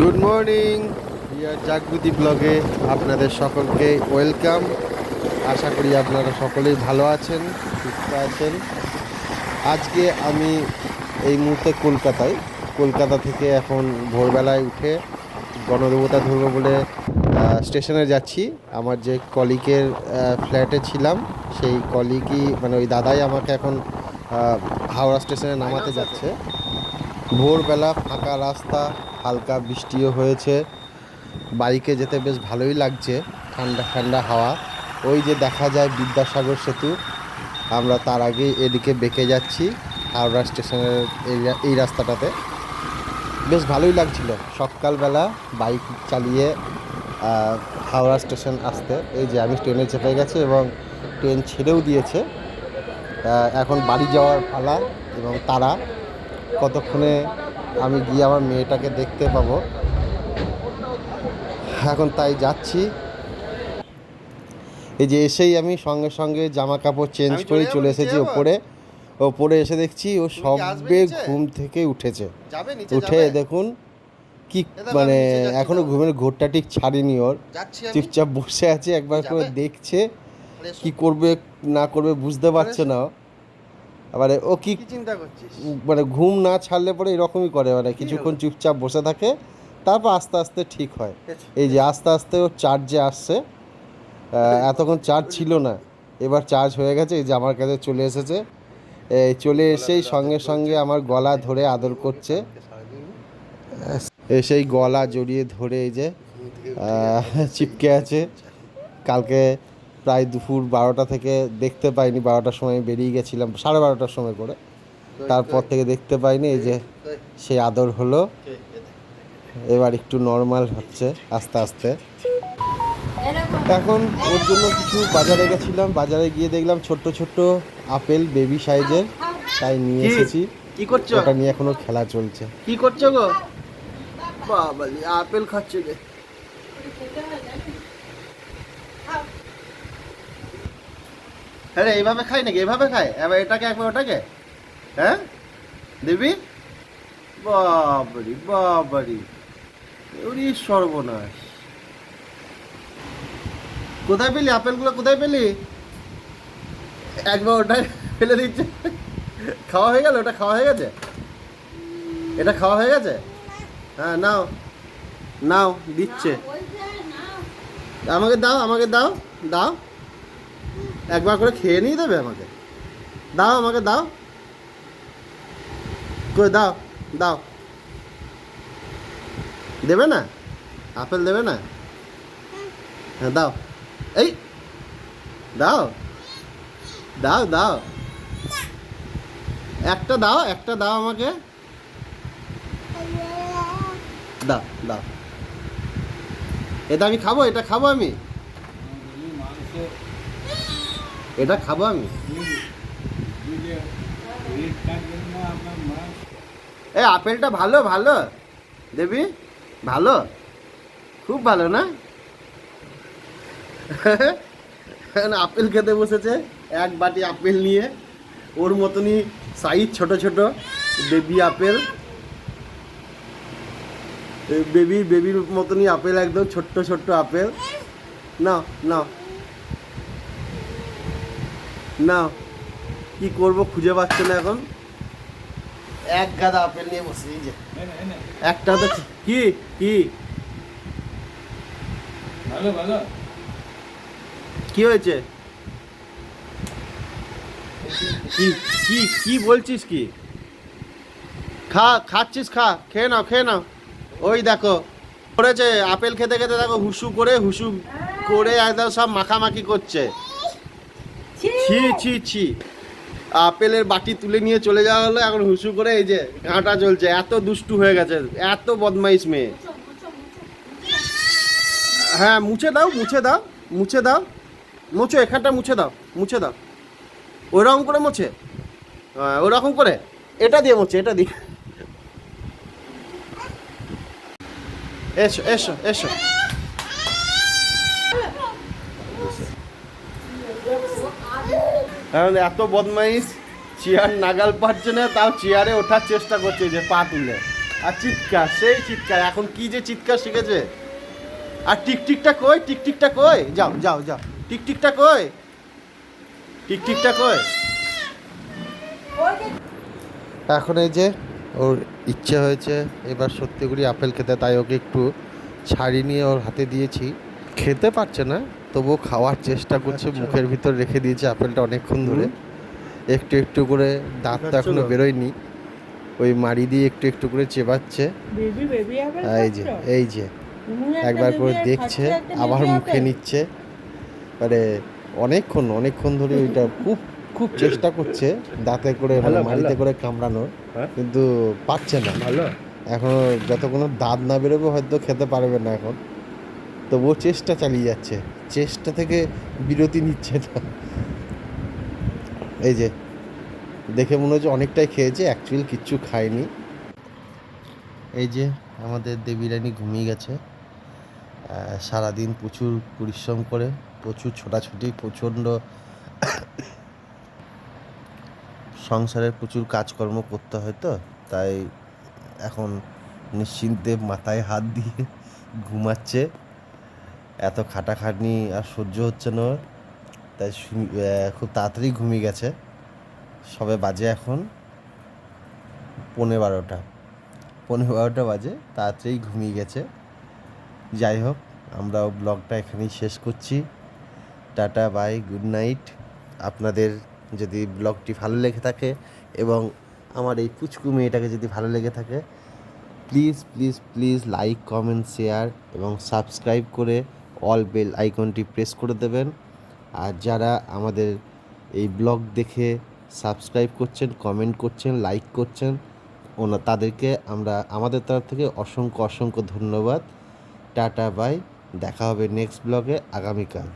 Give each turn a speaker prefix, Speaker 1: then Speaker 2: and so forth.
Speaker 1: Good morning ইয়ার জাগৃতি ব্লগে আপনাদের সকলকে ওয়েলকাম। আশা করি আপনারা সকলেই ভালো আছেন, সুস্থ আছেন। আজকে আমি এই মুহূর্তে কলকাতায়, কলকাতা থেকে এখন ভোরবেলায় উঠে গণদেবতা ধরবো বলে স্টেশনে যাচ্ছি। আমার যে কলিকের ফ্ল্যাটে ছিলাম, সেই কলিকই মানে ওই দাদাই আমাকে এখন হাওড়া স্টেশনে নামাতে যাচ্ছে। ভোরবেলা ফাঁকা রাস্তা, হালকা বৃষ্টিও হয়েছে। বাইকে যেতে বেশ ভালোই লাগছে, ঠান্ডা ঠান্ডা হাওয়া। ওই যে দেখা যায় বিদ্যাসাগর সেতু, আমরা তার আগে এদিকে বেঁকে যাচ্ছি হাওড়া স্টেশনের এই রাস্তাটাতে। বেশ ভালোই লাগছিল। সকালবেলা বাইক চালিয়ে হাওড়া স্টেশন আসতে। এই যে আমি ট্রেনে চেপে গেছি এবং ট্রেন ছেড়েও দিয়েছে। এখন বাড়ি যাওয়ার পালা এবং তারা কতক্ষণে আমি গিয়ে আমার মেয়েটাকে দেখতে পাবো। এখন তাই যাচ্ছি। এই যে এসেই আমি সঙ্গে সঙ্গে জামা কাপড় চেঞ্জ করে
Speaker 2: চলে
Speaker 1: এসেছি ওপরে। ওপরে এসে দেখছি ও সবে ঘুম থেকে উঠেছে। উঠে দেখুন কি মানে
Speaker 2: এখনও
Speaker 1: ঘুমের ঘোরটা ঠিক ছাড়েনি ওর। চুপচাপ বসে আছে একবার করে দেখছে। কি করবে না করবে বুঝতে পারছে না। ও। আবার ও কি
Speaker 2: চিন্তা করছিস?
Speaker 1: মানে ঘুম না ছাড়লে পরে এরকমই করে মানে কিছুক্ষণ চুপচাপ বসে থাকে তারপর আস্তে আস্তে ঠিক হয়। এই যে আস্তে আস্তে ওর চার্জে আসছে। এতক্ষণ চার্জ ছিল না। এবার চার্জ হয়ে গেছে এই যে আমার কাছে চলে এসেছে। এই চলে এসেই সঙ্গে সঙ্গে আমার গলা ধরে আদর করছে। এসেই গলা জড়িয়ে ধরে এই যে চিপকে আছে। কালকে প্রায় দুপুর বারোটা থেকে দেখতে পাইনি বারোটার সময় বেরিয়ে গেছিলাম সাড়ে বারোটার সময় করে। তারপর থেকে দেখতে পাইনি এই যে সেই আদর হলো। এবার একটু নর্মাল হচ্ছে আস্তে আস্তে। এখন ওর জন্য কিছু বাজারে গেছিলাম বাজারে গিয়ে দেখলাম ছোট্ট ছোট্ট আপেল বেবি সাইজের তাই নিয়ে এসেছি।
Speaker 2: কি করছ?
Speaker 1: ওটা নিয়ে এখনও খেলা চলছে।
Speaker 2: কি করছ গো? বাবালি আপেল খাচ্ছে রে হ্যাঁ রে, এইভাবে খাই নাকি? এভাবে খায় এবার এটাকে একবার ওটাকে? হ্যাঁ? দিবি? বাবারি বাবারি। ওরি সর্বনাশ। কোথায় পেলি? আপেলগুলো কোথায় পেলি? একবার ওটাই ফেলে দিচ্ছে। খাওয়া হয়ে গেল? ওটা খাওয়া হয়ে গেছে? এটা খাওয়া হয়ে গেছে? হ্যাঁ নাও। নাও দিচ্ছে। আমাকে দাও আমাকে দাও দাও। একবার করে খেয়ে নিয়ে দেবে আমাকে। দাও আমাকে, দাও। কই, দাও দাও। দেবে না? আপেল দেবে না? হ্যাঁ দাও। এই, দাও। দাও দাও। একটা দাও একটা দাও আমাকে। দাও দাও। এটা আমি খাব, এটা খাব আমি। এটা খাব আমি। এই আপেলটা ভালো ভালো। দেবি, ভালো? খুব ভালো না? আপেল খেতে বসেছে, এক বাটি আপেল নিয়ে। ওর মতনই সাইজ ছোট ছোট। Baby apple. বেবি বেবির মতনই আপেল একদম ছোট্ট ছোট্ট আপেল। নাও নাও। নাও কি করব খুঁজে পাচ্ছে না এখন। এক গাদা আপেল নিয়ে বসে এই যে। একটা তো কি কি?
Speaker 3: ভালো ভালো।
Speaker 2: কি হয়েছে? কি কি কি বলছিস কি? খা খাচ্ছিস খা খেয়ে নাও খেয়ে নাও। ওই দেখো করেছে আপেল খেতে খেতে দেখো হুসু করে হুসু করে একদম সব মাখামাখি করছে। ছি ছি ছি। আপেলের বাটি তুলে নিয়ে চলে যাওয়া হলো, এখন হুসু করে এই যে ঘাঁটা চলছে এত দুষ্টু হয়ে গেছে, এত বদমাইশ মেয়ে। হ্যাঁ মুছে দাও মুছে দাও মুছে দাও। মুছো, এখানটা মুছে দাও মুছে দাও। ওরকম করে মোছে? হ্যাঁ ওরকম করে। এটা দিয়ে মোছে, এটা দিয়ে। এসো এসো এসো। এখন এত বদমাইশ, চেয়ার নাগাল পাচ্ছে না, তাও চেয়ারে ওঠার চেষ্টা করছে যে পা তুলে। আর চিৎকার, সেই চিৎকার, এখন কি যে চিৎকার শিখেছে? আর টিকটিকটা কই? টিকটিকটা কই? যাও যাও যাও। টিকটিকটা কই? টিকটিকটা কই?
Speaker 1: এখন এই যে ওর ইচ্ছে হয়েছে, এবার সত্যি করে আপেল খেতে, তাই ওকে একটু ছাড়ি নিয়ে ওর হাতে দিয়েছি। খেতে পারছে না। তবুও খাওয়ার চেষ্টা করছে
Speaker 2: আচ্ছা।
Speaker 1: মুখের ভিতর রেখে দিয়েছে আপেলটা অনেকক্ষণ ধরে। একটু একটু করে দাঁত তো
Speaker 2: এখনও
Speaker 1: বেরোয়নি। ওই মাড়ি দিয়ে একটু একটু করে চেবাচ্ছে।
Speaker 3: বেবি বেবি আপেল
Speaker 1: এই যে এই যে। একবার করে দেখছে আবার মুখে নিচ্ছে। মানে অনেকক্ষণ অনেকক্ষণ ধরে ওইটা খুব খুব চেষ্টা করছে দাঁতে করে মানে। মাড়িতে করে কামড়ানোর।
Speaker 2: হ্যাঁ?
Speaker 1: কিন্তু পারছে না।
Speaker 2: ভালো।
Speaker 1: এখনও যতক্ষণ দাঁত না বেরোবে হয়তো খেতে পারবে না এখন। তবুও চেষ্টা চালিয়ে যাচ্ছে। চেষ্টা থেকে বিরতি নিচ্ছে না এই যে, দেখে মনে হচ্ছে অনেকটাই খেয়েছে অ্যাকচুয়ালি কিচ্ছু খায়নি। এই যে, আমাদের দেবী রানী ঘুমিয়ে গেছে। সারাদিন প্রচুর পরিশ্রম করে, প্রচুর ছোটাছুটি, প্রচণ্ড সংসারের প্রচুর কাজকর্ম করতে হয় তো, তাই এখন নিশ্চিন্তে মাথায় হাত দিয়ে ঘুমাচ্ছে। এত খাটাখাটনি আর সহ্য হচ্ছে না। তাই খুব তাড়াতাড়ি ঘুমিয়ে গেছে। সবে বাজে এখন পৌনে বারোটা। পৌনে বারোটা বাজে, তাড়াতাড়ি ঘুমিয়ে গেছে। যাই হোক, আমরাও ব্লগটা এখানেই শেষ করছি। Tata, bye, good night. আপনাদের যদি ব্লগটি ভালো লেগে থাকে এবং আমার এই পুচকু মেয়েটাকে যদি ভালো লেগে থাকে, please please please like, comment, share এবং সাবস্ক্রাইব করে অল বেল আইকনটি প্রেস করে দেবেন। আর যারা আমাদের এই ব্লগ দেখে সাবস্ক্রাইব করছেন কমেন্ট করছেন লাইক করছেন, ওনা তাদেরকে আমরা আমাদের তরফ থেকে অসংখ্য অসংখ্য ধন্যবাদ। টাটা বাই দেখা হবে নেক্সট ব্লগে আগামীকাল।